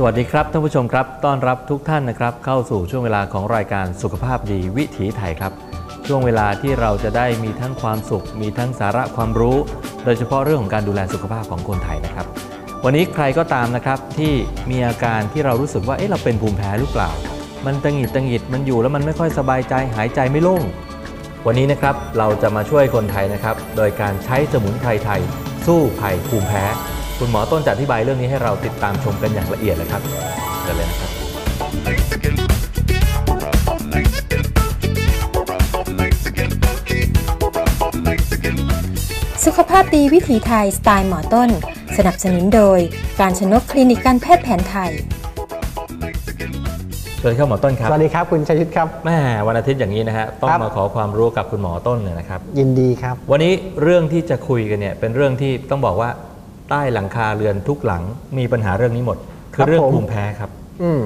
สวัสดีครับท่านผู้ชมครับ ต้อนรับทุกท่านนะครับ เข้าสู่ช่วงเวลาของรายการสุขภาพดีวิถีไทยครับ ช่วงเวลาที่เราจะได้มีทั้งความสุข มีทั้งสาระความรู้ โดยเฉพาะเรื่องของการดูแลสุขภาพของคนไทยนะครับ วันนี้ใครก็ตามนะครับที่มีอาการที่เรารู้สึกว่าเอ๊ะเราเป็นภูมิแพ้หรือเปล่า มันตังหิดตังหิดมันอยู่แล้วมันไม่ค่อยสบายใจหายใจไม่โล่งวันนี้นะครับเราจะมาช่วยคนไทยนะครับโดยการใช้สมุนไพรไทย สู้ภัยภูมิแพ้ คุณหมอต้นจะอธิบายเรื่องนี้ให้เราติดตามชมกันอย่างละเอียดเลยครับเชิญเลยนะครับสุขภาพดีวิถีไทยสไตล์หมอต้น สนับสนุนโดย การชนกคลินิกการแพทย์แผนไทยสวัสดีครับหมอต้นครับสวัสดีครับคุณชัยยุทธครับแม่วันอาทิตย์อย่างนี้นะฮะต้องครับมาขอความรู้กับคุณหมอต้นเลยนะครับ ยินดีครับ วันนี้เรื่องที่จะคุยกันเนี่ยเป็นเรื่องที่ต้องบอกว่า ใต้หลังคาเรือนทุกหลังมีปัญหาเรื่องนี้หมด คืครัอบเรื่องผม ภูมิแพ้ครับ อืม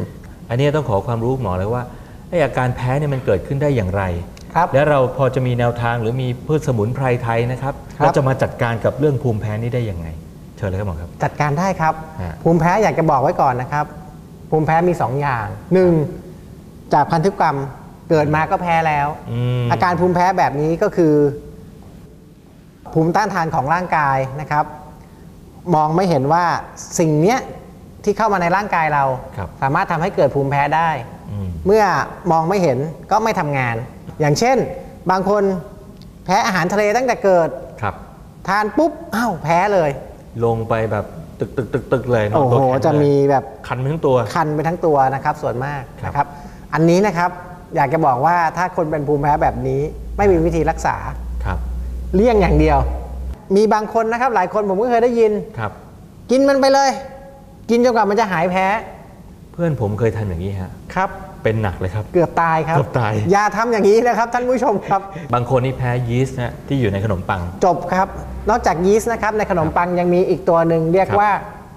อันนี้ต้องขอความรู้หมอเลยว่าไอ้อาการแพ้เนี่ยมันเกิดขึ้นได้อย่างไร ครับและเราพอจะมีแนวทางหรือมีพืชสมุนไพรไทยนะครับครับ เราจะมาจัดการกับเรื่องภูมิแพ้นี้ได้ยังไง เชิญเลยครับหมอครับ จัดการได้ครับ ฮะ ภูมิแพ้อยากจะบอกไว้ก่อนนะครับ ภูมิแพ้มี 2 อย่าง 1. จากพันธุกรรมเกิดมาก็แพ้แล้ว อืม อาการภูมิแพ้แบบนี้ก็คือ ภูมิต้านทานของร่างกายนะครับ มองไม่เห็นว่าสิ่งเนี้ยที่เข้ามาในร่างกายเรา ครับสามารถทำให้เกิดภูมิแพ้ได้ อืม เมื่อมองไม่เห็นก็ไม่ทำงาน อย่างเช่น บางคนแพ้อาหารทะเลตั้งแต่เกิด ครับ ทานปุ๊บอ้าวแพ้เลย ลงไปแบบตึกตึกตึกตึกเลยนนโอ้โหตัวแข็งเลยจะมีแบบคันไปทั้งตัว คันไปทั้งตัวนะครับส่วนมากครับ นะครับ อันนี้นะครับอยากจะบอกว่าถ้าคนเป็นภูมิแพ้แบบนี้ ไม่มีวิธีรักษา ครับ เลี่ยงอย่างเดียว มีบางคนนะครับ หลายคนผมก็เคยได้ยินครับ กินมันไปเลย กินจนกว่ามันจะหายแพ้ เพื่อนผมเคยทำอย่างนี้ฮะ ครับ เป็นหนักเลยครับ เกือบตายครับเกือบตาย อย่าทำอย่างนี้นะครับ ท่านผู้ชมครับ บางคนนี่แพ้ยีสต์นะที่อยู่ในขนมปัง จบครับ นอกจากยีสต์นะครับ ในขนมปังยังมีอีกตัวหนึ่งเรียกครับ ว่า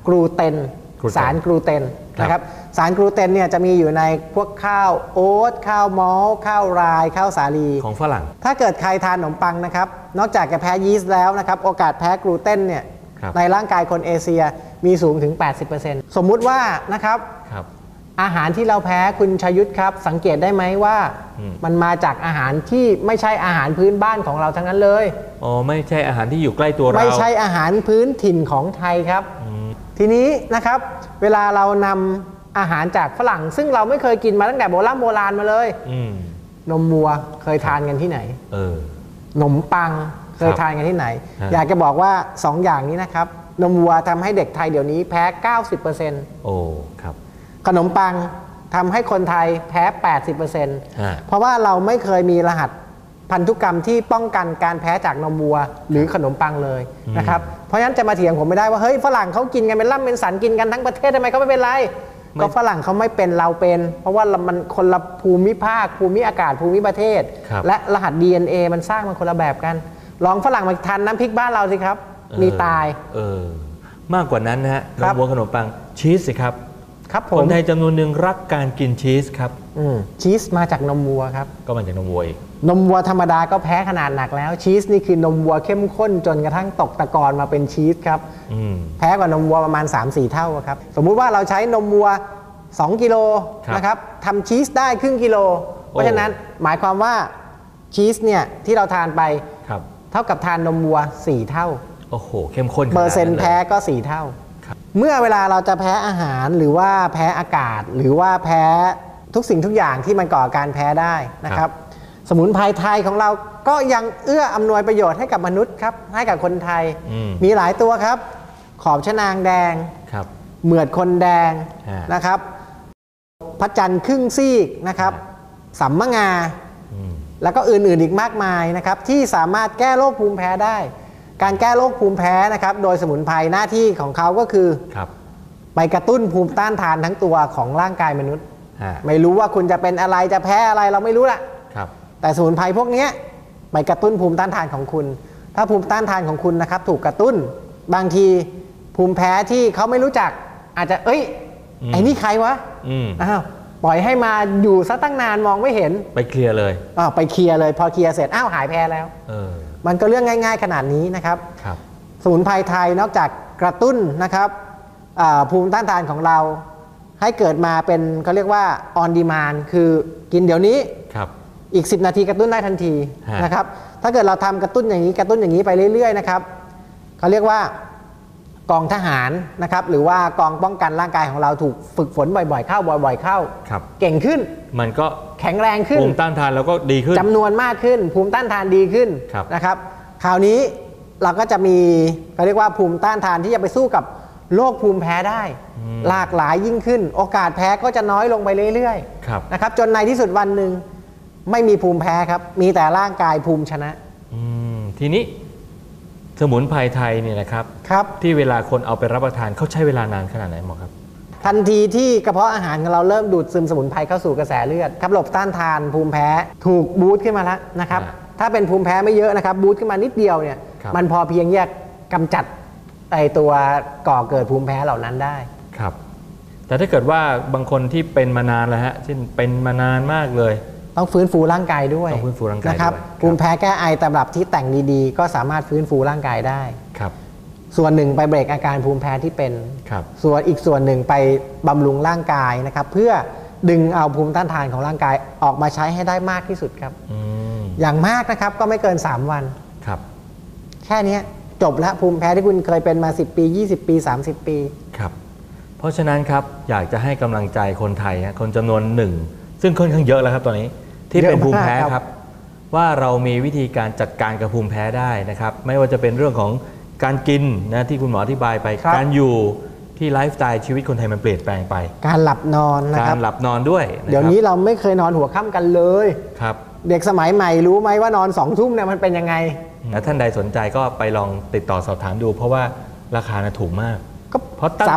กลูเตนกลูเตน สารกลูเตนครับนะครับสารกลูเตนเนี่ยจะมีอยู่ในพวกข้าวโอ๊ตข้าวมอลต์ข้าวรายข้าวสาลีของฝรั่ง ถ้าเกิดใครทานขนมปังนะครับ นอกจากจะแพ้ยีสต์แล้วนะครับ โอกาสแพ้กลูเตนเนี่ยครับในร่างกายคนเอเชียมีสูงถึง 80%สมมุติว่านะครับครับอาหารที่เราแพ้คุณชยุทธครับ สังเกตได้ไหมว่าอืมมันมาจากอาหารที่ไม่ใช่อาหารพื้นบ้านของเราทั้งนั้นเลยอ๋อไม่ใช่อาหารที่อยู่ใกล้ตัวเรา ไม่ใช่อาหารพื้นถิ่นของไทยครับอืม ทีนี้นะครับเวลาเรานำอาหารจากฝรั่ง ซึ่งเราไม่เคยกินมาตั้งแต่โบราณโบราณมาเลยอืมนมวัวเคยทานกันที่ไหนเออนมปังเคยทานกันที่ไหนฮะอยากจะบอกว่า 2 อย่างนี้นะครับ นมวัวทำให้เด็กไทยเดี๋ยวนี้แพ้ 90%โอ้ครับ ขนมปังทำให้คนไทยแพ้ 80%ฮะเพราะว่าเราไม่เคยมีรหัส พันธุกรรมที่ป้องกันการแพ้จากนมวัว หรือขนมปังเลยนะครับเพราะฉะนั้นจะมาเถียงผมไม่ได้ว่าเฮ้ยฝรั่งเขากินกันเป็นล่ำเป็นสันกินกันทั้งประเทศทำไมเขาไม่เป็นไรไม่ก็ฝรั่งเขาไม่เป็นเราเป็น เพราะว่ามันคนละภูมิภาค ภูมิอากาศภูมิประเทศครับและรหัส DNA มันสร้างมันคนละแบบกัน ลองฝรั่งมาทานน้ำพริกบ้านเราสิครับ มีตายเออมากกว่านั้นนะฮะนครัมบวัวขนมปังชีสสิครับ ครับผคมนไทยจำนวนหนึ่งรักการกินชีสครับอืมชีสมาจากนมวัวครับ ก็มาจากนมวัวอีกนมวัวธรรมดาก็แพ้ขนาดหนักแล้ว ชีสนี่คือนมวัวเข้มข้นจนกระทั่งตกตะกอนมาเป็นชีสครับอืมแพ้กว่านมวัวประมาณ 3-4 เท่าอะครับ สมมุติว่าเราใช้นมวัว 2 กิโลครับนะครับทำชีสได้ครึ่งกิโล เพราะฉะนั้นหมายความว่าชีสเนี่ยที่เราทานไปครับเท่ากับทานนมวัว 4 เท่าโอ้โหเข้มข้นขนาดเปอร์เซ็นต์ลยแพ้ก็ 4 เท่าครับ เมื่อเวลาเราจะแพ้อาหารหรือว่าแพ้อากาศ หรือว่าแพ้ทุกสิ่งทุกอย่างที่มันก่อการแพ้ได้นะครับ สมุนไพรไทยของเราก็ยังเอื้ออำนวยประโยชน์ให้กับมนุษย์ครับให้กับคนไทยอืมมีหลายตัวครับ ขอบชะนางแดงครับเหมือดคนแดงฮะนะครับพระจันทร์ครึ่งซีกนะครับฮะสัมมะงาอืมแล้วก็อื่นๆอีกมากมายนะครับ ที่สามารถแก้โรคภูมิแพ้ได้ การแก้โรคภูมิแพ้นะครับ โดยสมุนไพรหน้าที่ของเขาก็คือครับ ไปกระตุ้นภูมิต้านทานทั้งตัวของร่างกายมนุษย์ ฮะไม่รู้ว่าคุณจะเป็นอะไรจะแพ้อะไรเราไม่รู้ละครับแต่สมุนไพรพวกเนี้ยไปกระตุ้นภูมิต้านทานของคุณ ถ้าภูมิต้านทานของคุณนะครับ ถูกกระตุ้น บางทีภูมิแพ้ที่เขาไม่รู้จัก อาจจะเอ้ยอืมไอ้นี่ใครวะอืมอ้าวปล่อยให้มาอยู่ซะตั้งนานมองไม่เห็นไปเคลียร์เลย อ้าวไปเคลียร์เลย พอเคลียร์เสร็จอ้าวหายแพ้แล้ว เออ มันก็เรื่องง่าย ๆ ขนาดนี้นะครับครับสมุนไพรไทยนอกจากกระตุ้นนะครับอ่าภูมิต้านทานของเรา ให้เกิดมาเป็นเขาเรียกว่า on demand คือกินเดี๋ยวนี้ครับอีก 10 นาทีกระตุ้นได้ทันทีฮะนะครับถ้าเกิดเราทำกระตุ้นอย่างนี้กระตุ้นอย่างนี้ไปเรื่อยๆนะครับเขาเรียกว่ากองทหารนะครับหรือว่ากองป้องกันร่างกายของเราถูกฝึกฝนบ่อยๆเข้าบ่อย ๆเข้าครับเก่งขึ้นมันก็แข็งแรงขึ้นภูมิต้านทานแล้วก็ดีขึ้นจำนวนมากขึ้น ภูมิต้านทานดีขึ้นครับนะครับคราวนี้เราก็จะมีเขาเรียกว่าภูมิต้านทานที่จะไปสู้กับโรคภูมิแพ้ได้ หลากหลายยิ่งขึ้น โอกาสแพ้ก็จะน้อยลงไปเรื่อยครับๆนะครับจนในที่สุดวันหนึ่งไม่มีภูมิแพ้ครับ มีแต่ร่างกายภูมิชนะอืมทีนี้สมุนไพรไทยเนี่ยนะครับครับ ที่เวลาคนเอาไปรับประทานเขาใช้เวลานานขนาดไหนหมอครับ ทันทีที่กระเพาะอาหารของเราเริ่มดูดซึมสมุนไพรเข้าสู่กระแสเลือดครับระบบต้านทานภูมิแพ้ถูกบูสต์ขึ้นมาแล้วนะครับอ่าถ้าเป็นภูมิแพ้ไม่เยอะนะครับบูสต์ขึ้นมานิดเดียวเนี่ยครับมันพอเพียงแยกกำจัดไอตัวก่อเกิดภูมิแพ้เหล่านั้นได้ครับ แต่ถ้าเกิดว่าบางคนที่เป็นมานานแล้วฮะเช่นเป็นมานานมากเลย ต้องฟื้นฟูร่างกายด้วยต้องฟื้นฟูร่างกายนะครับด้วยครับภูมิแพ้แก้ไอตำรับที่แต่งดีๆ ก็สามารถฟื้นฟูร่างกายได้ครับ ส่วนหนึ่งไปเบรกอาการภูมิแพ้ที่เป็น ครับ ส่วนอีกส่วนหนึ่งไปบำรุงร่างกายนะครับ เพื่อดึงเอาภูมิต้านทานของร่างกายออกมาใช้ให้ได้มากที่สุดครับ อืม อย่างมากนะครับก็ไม่เกิน 3 วัน ครับ แค่เนี้ยจบแล้วภูมิแพ้ที่คุณเคยเป็นมา 10 ปี 20 ปี 30 ปี ครับ เพราะฉะนั้นครับ อยากจะให้กำลังใจคนไทยฮะคนจำนวนหนึ่ง ซึ่งค่อนข้างเยอะแล้วครับตอนนี้ ที่เป็นเยอะมากภูมิแพ้ครับครับว่าเรามีวิธีการจัดการกับภูมิแพ้ได้นะครับ ไม่ว่าจะเป็นเรื่องของ การกินนะที่คุณหมออธิบายไป ครับ การอยู่ที่ไลฟ์สไตล์ชีวิตคนไทยมันเปลี่ยนแปลงไปการหลับนอนนะกาครัรบ หลับนอนด้วยะครับเดี๋ยวนี้เราไม่เคยนอนหัวค่ำกันเลย ครับเด็กสมัยใหม่รู้ไหมว่านอนสองทุ่มเนี่ยมันเป็นยังไงแล้วท่านใดสนใจก็ไปลองติดต่อสอบถามดู เพราะว่าราคานะถูกมาก ก็เพราะตั้งใจ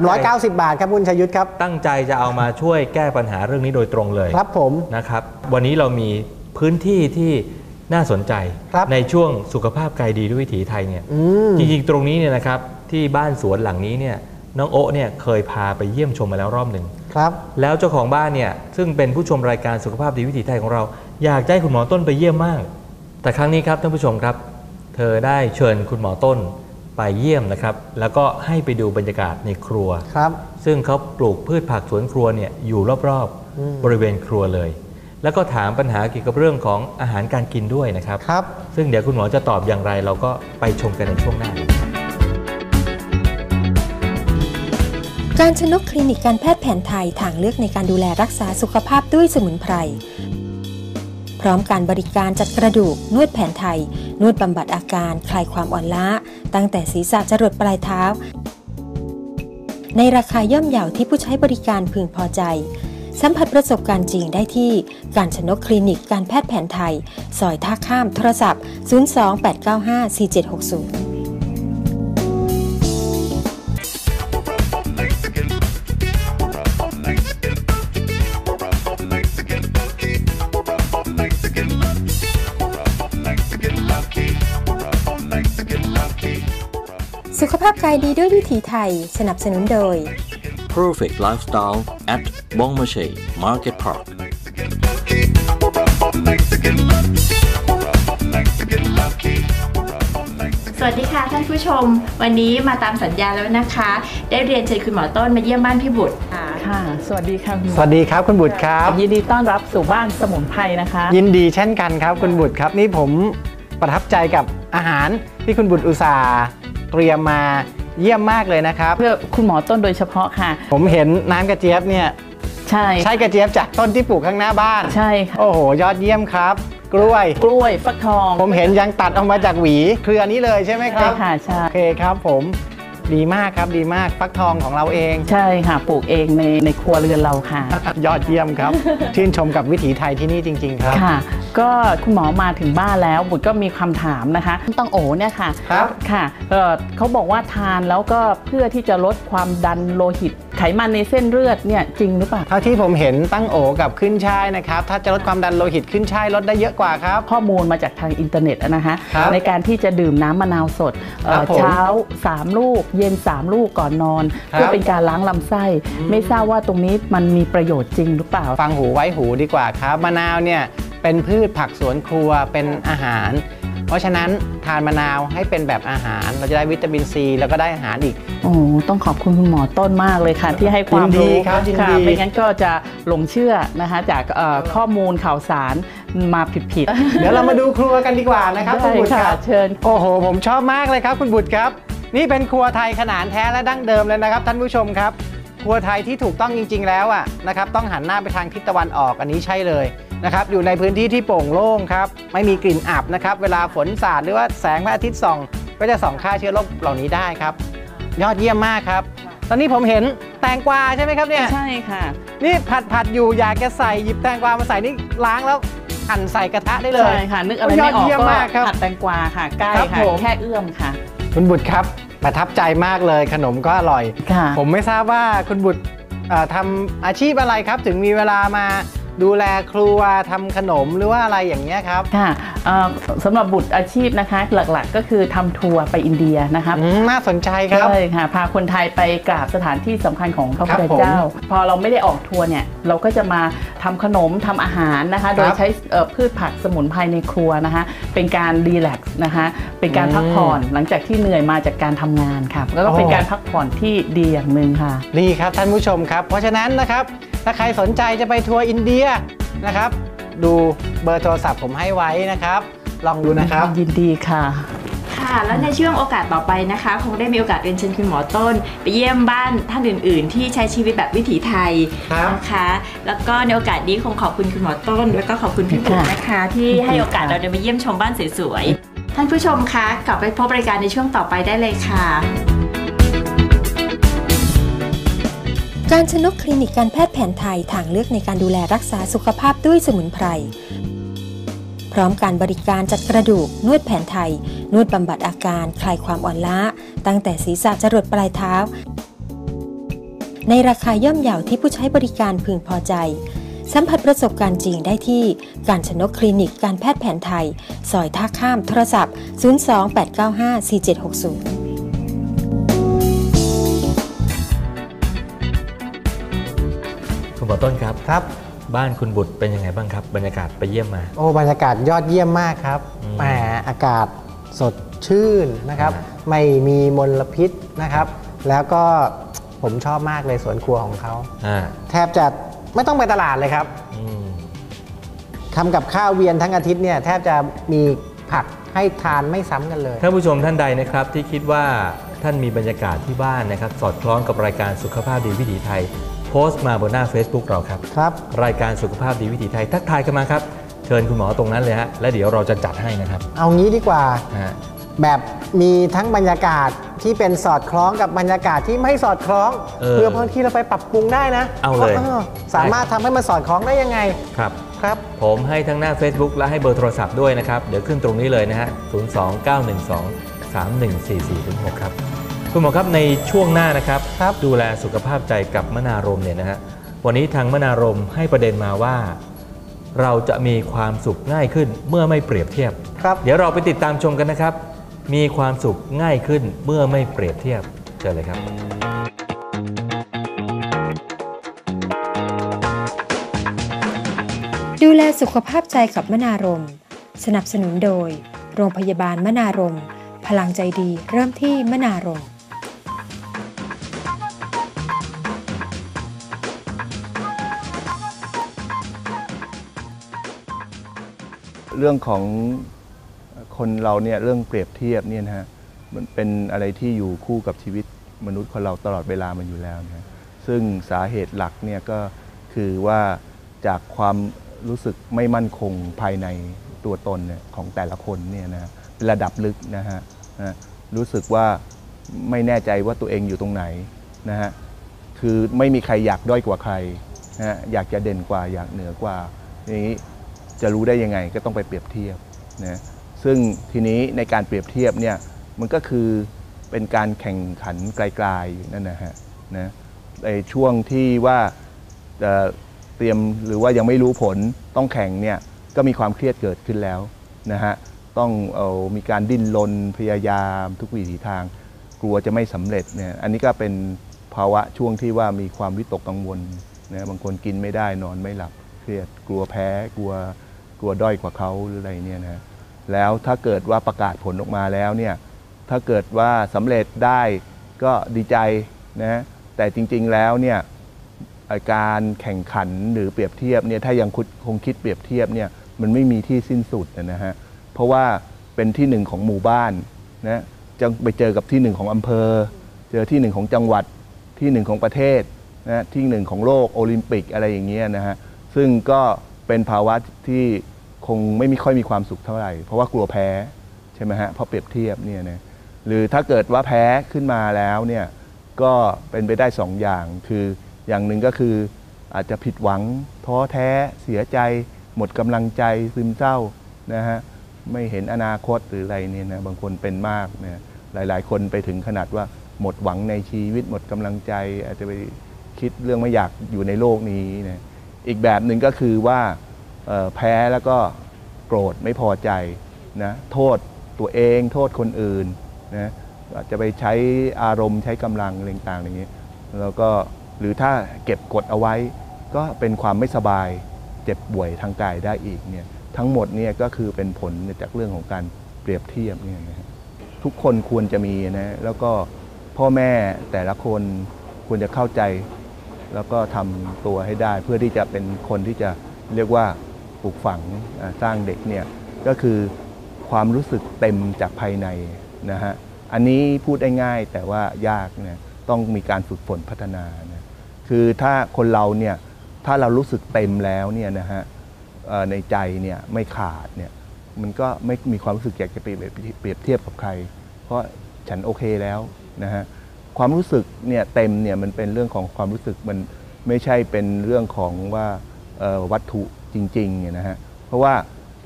390 บาทครับคุณชยุทธครับ ตั้งใจจะเอามาช่วยแก้ปัญหาเรื่องนี้โดยตรงเลยครับผม นะครับ วันนี้เรามีพื้นที่ที่ น่าสนใจครับในช่วงสุขภาพกายดีด้วยวิถีไทยเนี่ยอืมจริงๆตรงนี้เนี่ยนะครับที่บ้านสวนหลังนี้เนี่ยน้องโอะเนี่ยเคยพาไปเยี่ยมชมมาแล้วรอบหนึ่งครับ แล้วเจ้าของบ้านเนี่ยซึ่งเป็นผู้ชมรายการสุขภาพดีวิถีไทยของเรา อยากจะให้คุณหมอต้นไปเยี่ยมมาก แต่ครั้งนี้ครับท่านผู้ชมครับ เธอได้เชิญคุณหมอต้นไปเยี่ยมนะครับ แล้วก็ให้ไปดูบรรยากาศในครัวครับ ซึ่งเขาปลูกพืชผักสวนครัวเนี่ยอยู่รอบอืมๆบริเวณครัวเลย แล้วก็ถามปัญหาเกี่ยวกับเรื่องของอาหารการกินด้วยนะครับครับ ซึ่งเดี๋ยวคุณหมอจะตอบอย่างไร เราก็ไปชมกันในช่วงหน้า การชนกคลินิกการแพทย์แผนไทยทางเลือกในการดูแลรักษาสุขภาพด้วยสมุนไพร พร้อมการบริการจัดกระดูก นวดแผนไทย นวดบำบัดอาการคลายความอ่อนล้า ตั้งแต่ศีรษะจรดปลายเท้า ในราคาย่อมเยาที่ผู้ใช้บริการพึงพอใจ สัมผัสประสบการณ์จริงได้ที่การชนกคลินิกการแพทย์แผนไทย ซอยท่าข้ามโทรศัพท์ 028954760สุขภาพกายดีด้วยวิถีไทย สนับสนุนโดย Perfect Lifestyle at Bongmache Market Park. สวัสดีค่ะท่านผู้ชม วันนี้มาตามสัญญาแล้วนะคะ ได้เรียนเชิญคุณหมอต้นมาเยี่ยมบ้านพี่บุตรค่ะค่ะสวัสดีค่ะคุณหมอสวัสดีครับคุณบุตรครับ ยินดีต้อนรับสู่บ้านสมุนไพรนะคะ ยินดีเช่นกันครับคุณบุตรครับนี่ผมประทับใจกับอาหารที่คุณบุตรอุตส่าห์เตรียมมา เยี่ยมมากเลยนะครับ เพื่อคุณหมอต้นโดยเฉพาะค่ะ ผมเห็นน้ำกระเจี๊ยบเนี่ย ใช่ใช่กระเจี๊ยบจากต้นที่ปลูกข้างหน้าบ้าน ใช่ค่ะโอ้โห ยอดเยี่ยมครับ กล้วย กล้วยฟักทอง ผมเห็นยังตัดออกมาจากหวี เครือนี้เลยใช่ไหมคใช่รับค่ะใช่ โอเคครับผม ดีมากครับดีมากฟักทองของเราเอง ใช่ค่ะปลูกเองในในครัวเรือนเราค่ะ ยอดเยี่ยมครับ ชื่นชมกับวิถีไทยที่นี่จริง ๆ ครับ ค่ะ ก็คุณหมอมาถึงบ้านแล้วบุตรก็มีคำถามนะคะต้องโอเนี่ยค่ะครับ ค่ะเอ่อเขาบอกว่าทานแล้วก็เพื่อที่จะลดความดันโลหิต ไขมันในเส้นเลือดเนี่ยจริงหรือเปล่า เท่าที่ผมเห็นตั้งโอกับขึ้นช่ายนะครับ ถ้าจะลดความดันโลหิตขึ้นช่ายลดได้เยอะกว่าครับ ข้อมูลมาจากทางอินเทอร์เน็ตอะนะคะครับในการที่จะดื่มน้ำมะนาวสดเอ่อครับผมเช้า 3 ลูก เย็น 3 ลูกก่อนนอน ครับ เพื่อเป็นการล้างลำไส้ ไม่ทราบว่าตรงนี้มันมีประโยชน์จริงหรือเปล่า ฟังหูไว้หูดีกว่าครับมะนาวเนี่ยเป็นพืชผักสวนครัวเป็นอาหาร เพราะฉะนั้นทานมะนาวให้เป็นแบบอาหาร เราจะได้วิตามินซีแล้วก็ได้อาหารอีก โอ้โหต้องขอบคุณคุณหมอต้นมากเลยค่ะ ที่ให้ความรู้ยินดีครับยินดีค่ะไม่งั้นก็จะหลงเชื่อนะคะจากเอ่อข้อมูลข่าวสารมาผิดๆเดี๋ยวเรามาดูครัวกันดีกว่านะครับคุณได้บุตรคค่ะรับเชิญโอ้โห ผมชอบมากเลยครับ คุณบุตรครับ นี่เป็นครัวไทยขนาดแท้และดั้งเดิมเลยนะครับ ท่านผู้ชมครับครัวไทยที่ถูกต้องจริง ๆ แล้วอะนะครับต้องหันหน้าไปทางทิศตะวันออกอันนี้ใช่เลย นะครับอยู่ในพื้นที่ที่โปร่งโล่งครับไม่มีกลิ่นอับนะครับเวลาฝนสาดหรือว่าแสงพระอาทิตย์ส่อง ก็จะส่องฆ่าเชื้อโรคเหล่านี้ได้ครับ ยอดเยี่ยมมากครับ ตอนนี้ผมเห็นแตงกวาใช่ไหมครับเนี่ยใช่ค่ะ นี่ผัดผัดอยู่อยากจะใส่หยิบแตงกวามาใส่นี่ล้างแล้วหั่นใส่กระทะได้เลยใช่ค่ะนึกอะไรยอไม่ดออกเยี่ยมก็มากครับผัดแตงกวาค่ะใกล้ครับค่ะผมแค่เอื้อมค่ะ คุณบุตรครับประทับใจมากเลยขนมก็อร่อยค่ะผมไม่ทราบว่าคุณบุตรเอ่อทำอาชีพอะไรครับ ถึงมีเวลามา ดูแลครัวทำขนมหรือว่าอะไรอย่างเงี้ยครับค่ะเอ่อสำหรับบุตรอาชีพนะคะ หลักๆ ก็คือทำทัวร์ไปอินเดียนะคะอืมน่าสนใจครับใช่ค่ะพาคนไทยไปกราบสถานที่สำคัญของพระครัพุทบธเจ้า พอเราไม่ได้ออกทัวร์เนี่ยเราก็จะมาทำขนมทำอาหารนะคะ โดยใช้เอ่อพืชผักสมุนไพรในครัวนะคะ เป็นการรีแลกซ์นะคะเป็นการพักผ่อนหลังจากที่เหนื่อยมาจากการทำงานค่ะแล้วก็เป็นการพักผ่อนที่ดีอย่างหนึ่งค่ะดีครับท่านผู้ชมครับ เพราะฉะนั้นนะครับ ถ้าใครสนใจจะไปทัวร์อินเดียนะครับ ดูเบอร์โทรศัพท์ผมให้ไว้นะครับ ลองดูนะครับ ยินดีค่ะ ค่ะ แล้วในช่วงโอกาสต่อไปนะคะ คงได้มีโอกาสเรียนเชิญคุณหมอต้น ไปเยี่ยมบ้านท่านอื่น ๆ ที่ใช้ชีวิตแบบวิถีไทยครับ นะคะ แล้วก็ในโอกาสนี้คงขอบคุณคุณหมอต้น แล้วก็ขอบคุณพี่บุ๋มนะคะ ที่ให้โอกาสเราได้มาเยี่ยมชมบ้านสวยๆท่านผู้ชมคะกลับไปพบรายการในช่วงต่อไปได้เลยค่ะ การชนกคลินิกการแพทย์แผนไทยทางเลือกในการดูแลรักษาสุขภาพด้วยสมุนไพร พร้อมการบริการจัดกระดูก นวดแผนไทย นวดบำบัดอาการ คลายความอ่อนล้า ตั้งแต่ศีรษะจรดปลายเท้า ในราคาย่อมเยาวที่ผู้ใช้บริการพึงพอใจ สัมผัสประสบการณ์จริงได้ที่ การชนกคลินิกการแพทย์แผนไทย ซอยท่าข้ามโทรศัพท์ 028954760 คุณหมอต้นครับครับ บ้านคุณบุตรเป็นยังไงบ้างครับ บรรยากาศไปเยี่ยมมา โอ้บรรยากาศยอดเยี่ยมมากครับอืมแหมอากาศสดชื่นนะครับอ่าไม่มีมลพิษนะครับ แล้วก็ผมชอบมากเลยสวนครัวของเขาอ่าแทบจะไม่ต้องไปตลาดเลยครับอืมทำกับข้าวเวียนทั้งอาทิตย์เนี่ยแทบจะมีผักให้ทานไม่ซ้ำกันเลยท่านผู้ชมท่านใดนะครับที่คิดว่าท่านมีบรรยากาศที่บ้านนะครับ สอดคล้องกับรายการสุขภาพดีวิถีไทย โพสต์มาบนหน้า Facebook เราครับ ครับ รายการสุขภาพดีวิถีไทย ทักทายกันมาครับ เชิญคุณหมอตรงนั้นเลยฮะ และเดี๋ยวเราจะจัดให้นะครับเอางี้ดีกว่านะฮะแบบมีทั้งบรรยากาศที่เป็นสอดคล้องกับบรรยากาศที่ไม่สอดคล้องเออเพื่อบางทีเราไปปรับปรุงได้นะเอาเลย ว่าสามารถทำให้มันสอดคล้องได้ยังไงครับ ครับ ผมให้ทั้งหน้า Facebook และให้เบอร์โทรศัพท์ด้วยนะครับ เดี๋ยวขึ้นตรงนี้เลยนะฮะ 029123144-6 ครับ คุณหมอครับในช่วงหน้านะครับครับดูแลสุขภาพใจกับมนารมเนี่ยนะฮะวันนี้ทางมนารมให้ประเด็นมาว่า เราจะมีความสุขง่ายขึ้นเมื่อไม่เปรียบเทียบครับเดี๋ยวเราไปติดตามชมกันนะครับ มีความสุขง่ายขึ้นเมื่อไม่เปรียบเทียบเชิญเลยครับ ดูแลสุขภาพใจกับมนารมสนับสนุนโดย โรงพยาบาลมนารมพลังใจดีเริ่มที่มนารม เรื่องของคนเราเนี่ยเรื่องเปรียบเทียบเนี่ยนะฮะมันเป็นอะไรที่อยู่คู่กับชีวิตมนุษย์คนเราตลอดเวลามันอยู่แล้วนะฮะซึ่งสาเหตุหลักเนี่ยก็คือว่าจากความรู้สึกไม่มั่นคงภายในตัวตนเนี่ยของแต่ละคนเนี่ยนะฮะระดับลึกนะฮะนะรู้สึกว่าไม่แน่ใจว่าตัวเองอยู่ตรงไหนนะฮะคือไม่มีใครอยากด้อยกว่าใครนะฮะอยากจะเด่นกว่าอยากเหนือกว่านี้ จะรู้ได้ยังไงก็ต้องไปเปรียบเทียบนะซึ่งทีนี้ในการเปรียบเทียบเนี่ยมันก็คือเป็นการแข่งขันไกลๆอยู่นั่นนะฮะนะในช่วงที่ว่าจะเตรียมหรือว่ายังไม่รู้ผลต้องแข่งเนี่ยก็มีความเครียดเกิดขึ้นแล้วนะฮะต้องเอามีการดิ้นรนพยายามทุกวิถีทาง กลัวจะไม่สำเร็จเนี่ยอันนี้ก็เป็นภาวะช่วงที่ว่ามีความวิตกกังวลนะบางคนกินไม่ได้นอนไม่หลับเครียดกลัวแพ้กลัว กลัวด้อยกว่าเขาหรืออะไรเนี่ยนะแล้วถ้าเกิดว่าประกาศผลออกมาแล้วเนี่ยถ้าเกิดว่าสำเร็จได้ก็ดีใจนะแต่จริงๆแล้วเนี่ยการแข่งขันหรือเปรียบเทียบเนี่ยถ้ายังคุดคงคิดเปรียบเทียบเนี่ยมันไม่มีที่สิ้นสุดนะฮะเพราะว่าเป็นที่หนึ่งของหมู่บ้านนะจะไปเจอกับที่หนึ่งของอำเภอ เจอที่หนึ่งของจังหวัดที่หนึ่งของประเทศนะที่หนึ่งของโลกโอลิมปิกอะไรอย่างเงี้ยนะฮะซึ่งก็ เป็นภาวะที่คงไม่มีค่อยมีความสุขเท่าไหร่ เพราะว่ากลัวแพ้ใช่ไหมฮะเพราะเปรียบเทียบเนี่ยนะหรือถ้าเกิดว่าแพ้ขึ้นมาแล้วเนี่ยก็เป็นไปได้สองอย่าง คืออย่างหนึ่งก็คืออาจจะผิดหวังท้อแท้เสียใจ หมดกำลังใจซึมเศร้านะฮะไม่เห็นอนาคตหรืออะไรเนี่ยนะบางคนเป็นมากนะหลาย ๆ คนไปถึงขนาดว่าหมดหวังในชีวิต หมดกำลังใจ อาจจะไปคิดเรื่องไม่อยากอยู่ในโลกนี้นะ อีกแบบหนึ่งก็คือว่าแพ้แล้วก็โกรธไม่พอใจนะโทษตัวเองโทษคนอื่นนะอาจจะไปใช้อารมณ์ใช้กำลังอะไรต่างๆอย่างนี้แล้วก็หรือถ้าเก็บกดเอาไว้ ก็เป็นความไม่สบายเจ็บป่วยทางกายได้อีกเนี่ยทั้งหมดเนี่ยก็คือเป็นผลจากเรื่องของการเปรียบเทียบเนี่ยนะทุกคนควรจะมีนะแล้วก็พ่อแม่แต่ละคนควรจะเข้าใจ แล้วก็ทำตัวให้ได้เพื่อที่จะเป็นคนที่จะเรียกว่าปลูกฝังสร้างเด็กเนี่ยก็คือความรู้สึกเต็มจากภายในนะฮะอันนี้พูดได้ง่ายแต่ว่ายากนะต้องมีการฝึกฝนพัฒนานะคือถ้าคนเราเนี่ยถ้าเรารู้สึกเต็มแล้วเนี่ยนะฮะในใจเนี่ยไม่ขาดเนี่ยมันก็ไม่มีความรู้สึกอยากจะไปเปรียบเทียบกับใคร เพราะฉันโอเคแล้วนะฮะ ความรู้สึกเนี่ยเต็มเนี่ยมันเป็นเรื่องของความรู้สึกมันไม่ใช่เป็นเรื่องของว่าวัตถุจริงๆเนี่ยนะฮะเพราะว่า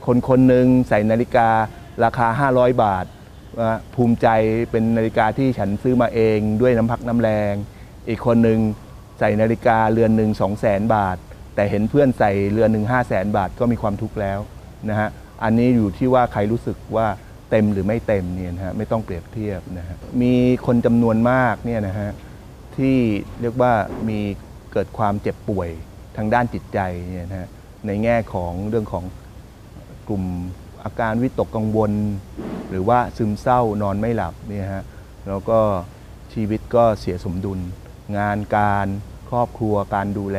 คนคนหนึ่งใส่นาฬิการาคา 500 บาทว่าภูมิใจเป็นนาฬิกาที่ฉันซื้อมาเองด้วยน้ำพักน้ำแรง อีกคนหนึ่งใส่นาฬิกาเรือนหนึ่ง2 0 0 0 0 0บาท แต่เห็นเพื่อนใส่เรือนหนึ่ง5 0 0 0 0 0บาทก็มีความทุกข์แล้วนะฮะอันนี้อยู่ที่ว่าใครรู้สึกว่า เต็มหรือไม่เต็มเนี่ยนะฮะไม่ต้องเปรียบเทียบนะฮะมีคนจำนวนมากเนี่ยนะฮะที่เรียกว่ามีเกิดความเจ็บป่วยทางด้านจิตใจเนี่ยนะฮะในแง่ของเรื่องของกลุ่มอาการวิตกกังวล หรือว่าซึมเศร้านอนไม่หลับเนี่ยฮะแล้วก็ชีวิตก็เสียสมดุล งานการครอบครัวการดูแล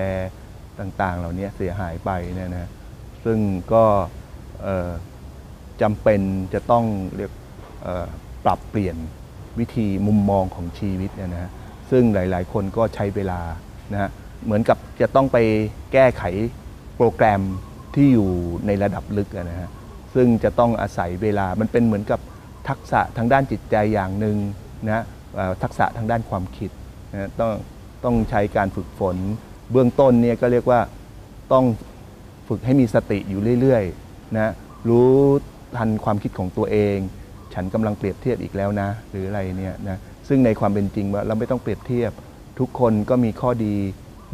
ต่างๆ เหล่านี้เสียหายไปเนี่ยนะซึ่งก็เอ่อ จำเป็นจะต้องเรียกปรับเปลี่ยนวิธีมุมมองของชีวิตเนี่ยนะฮะซึ่งหลาย ๆ คนก็ใช้เวลานะฮะเหมือนกับจะต้องไปแก้ไขโปรแกรมที่อยู่ในระดับลึกนะฮะซึ่งจะต้องอาศัยเวลามันเป็นเหมือนกับทักษะทางด้านจิตใจอย่างหนึ่งนะทักษะทางด้านความคิดนะต้องต้องใช้การฝึกฝน เบื้องต้นเนี่ยก็เรียกว่าต้องฝึกให้มีสติอยู่เรื่อยๆนะรู้ ทันความคิดของตัวเอง ฉันกำลังเปรียบเทียบอีกแล้วนะ หรืออะไรเนี่ยนะซึ่งในความเป็นจริงว่าเราไม่ต้องเปรียบเทียบ ทุกคนก็มีข้อดี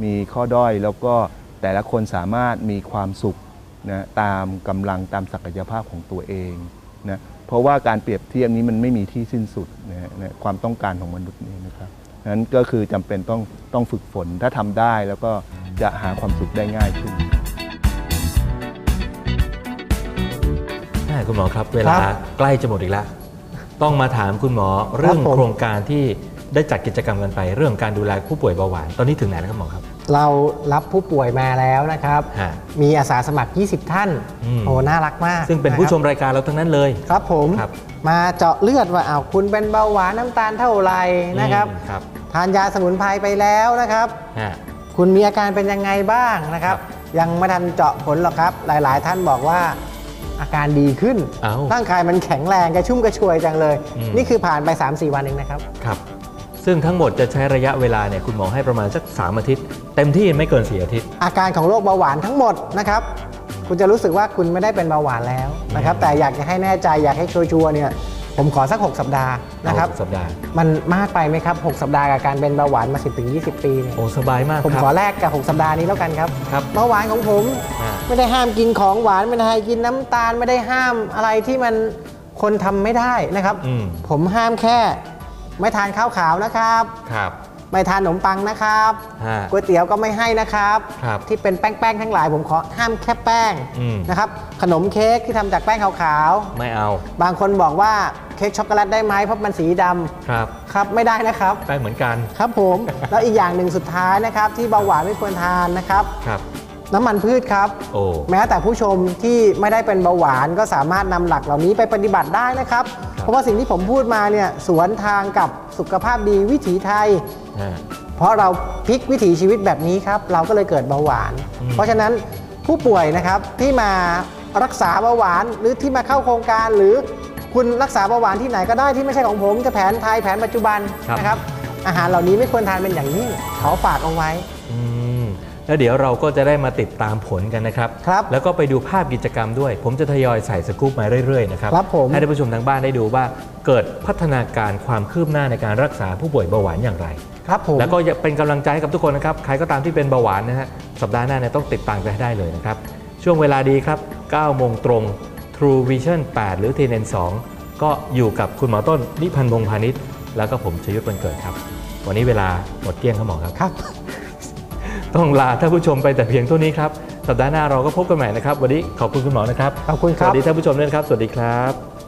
มีข้อด้อยแล้วก็แต่ละคนสามารถมีความสุขนะตามกำลังตามศักยภาพของตัวเองนะเพราะว่าการเปรียบเทียบนี้มันไม่มีที่สิ้นสุดนะนะความต้องการของมนุษย์นี่นะครับนั้นก็คือจำเป็นต้องต้องฝึกฝนถ้าทำได้แล้วก็จะหาความสุขได้ง่ายขึ้น คุณหมอครับ เวลาครับใกล้จะหมดอีกแล้ว ต้องมาถามคุณหมอเรื่องผมโครงการที่ได้จัดกิจกรรมกันไป เรื่องการดูแลผู้ป่วยเบาหวานตอนนี้ถึงไหนแล้วครับหมอครับ เรารับผู้ป่วยมาแล้วนะครับฮะมีอาสาสมัคร 20 ท่านอืมโอ้น่ารักมาก ซึ่งเป็นผู้ชมะรายการเราทั้งนั้นเลย ครับครับผมครับมาเจาะเลือดว่าอ้าวคุณเป็นเบาหวานน้ำตาลเท่าไหร่นะครับอืมครับทานยาสมุนไพรไปแล้วนะครับฮะคุณมีอาการเป็นยังไงบ้างนะครับครับ ยังไม่ทันเจาะผลหรอกครับ หลาย ๆ ท่านบอกว่า อาการดีขึ้นเอ้าร่างกายมันแข็งแรงกระชุ่มกระชวยจังเลยอืมนี่คือผ่านไป 3-4 วันเองนะครับ ครับ ซึ่งทั้งหมดจะใช้ระยะเวลาเนี่ยคุณหมอให้ประมาณสัก 3 อาทิตย์ เต็มที่ไม่เกิน 4 อาทิตย์ อาการของโรคเบาหวานทั้งหมดนะครับ คุณจะรู้สึกว่าคุณไม่ได้เป็นเบาหวานแล้วนะครับ แต่อยากจะให้แน่ใจอยากให้ชัวร์ๆเนี่ย ผมขอสัก 6 สัปดาห์นะครับเอาสัปดาห์ มันมากไปไหมครับ 6 สัปดาห์กับการเป็นเบาหวานมา 10ถึง20 ปีเนี่ยโอ้สบายมากผมครับขอแลกกับ 6 สัปดาห์นี้แล้วกันครับครับเบาหวานของผมอ่าไม่ได้ห้ามกินของหวานไม่ได้ให้กินน้ำตาลไม่ได้ห้ามอะไรที่มันคนทำไม่ได้นะครับอืมผมห้ามแค่ ไม่ทานข้าวขาวนะครับครับ ไม่ทานขนมปังนะครับฮะก๋วยเตี๋ยวก็ไม่ให้นะครับ ครับที่เป็นแป้งๆทั้งหลายผมขอห้ามแค่แป้งอืม นะครับขนมเค้กที่ทำจากแป้งขาวไม่เอาๆ บางคนบอกว่าเค้กช็อกโกแลตได้ไหมเพราะมันสีดำครับครับไม่ได้นะครับแป้งเหมือนกันครับผม แล้วอีกอย่างหนึ่งสุดท้ายนะครับ ที่เบาหวานไม่ควรทานนะครับ ครับ น้ำมันพืชครับ โอ้ แม้แต่ผู้ชมที่ไม่ได้เป็นเบาหวานก็สามารถนำหลักเหล่านี้ไปปฏิบัติได้นะครับเพราะว่าสิ่งที่ผมพูดมาเนี่ยสวนทางกับสุขภาพดีวิถีไทยฮะ เพราะเราพลิกวิถีชีวิตแบบนี้ครับ เราก็เลยเกิดเบาหวานอืมเพราะฉะนั้นผู้ป่วยนะครับที่มารักษาเบาหวานหรือที่มาเข้าโครงการหรือคุณรักษาเบาหวานที่ไหนก็ได้ที่ไม่ใช่ของผมจะแผนไทยแผนปัจจุบันนะครับ อาหารเหล่านี้ไม่ควรทานเป็นอย่างยิ่งขอฝากเอาไว้อืม แล้วเดี๋ยวเราก็จะได้มาติดตามผลกันนะครับ ครับแล้วก็ไปดูภาพกิจกรรมด้วย ผมจะทยอยใส่สกู๊ปมาเรื่อยๆนะครับ ครับผม ให้ท่านผู้ชมทางบ้านได้ดูว่าเกิดพัฒนาการความคืบหน้าในการรักษาผู้ป่วยเบาหวานอย่างไร ครับผม แล้วก็อย่าเป็นกำลังใจให้กับทุกคนนะครับ ใครก็ตามที่เป็นเบาหวานนะฮะ สัปดาห์หน้าเนี่ยต้องติดตามกันให้ได้เลยนะครับ ช่วงเวลาดีครับ9โมงตรง True Vision 8 หรือ TNN 2ก็อยู่กับคุณหมอต้นนิพันธ์วงศ์พาณิชย์แล้วก็ผมชยุทธวันเกิดครับ วันนี้เวลาหมดเกลี้ยงครับหมอครับ ครับ ต้องลาท่านผู้ชมไปแต่เพียงเท่านี้ครับสัปดาห์หน้าเราก็พบกันใหม่นะครับ วันนี้ขอบคุณคุณหมอนะครับขอบคุณคสรับวัสดีท่านผู้ชมด้วยนะครับ สวัสดีครับ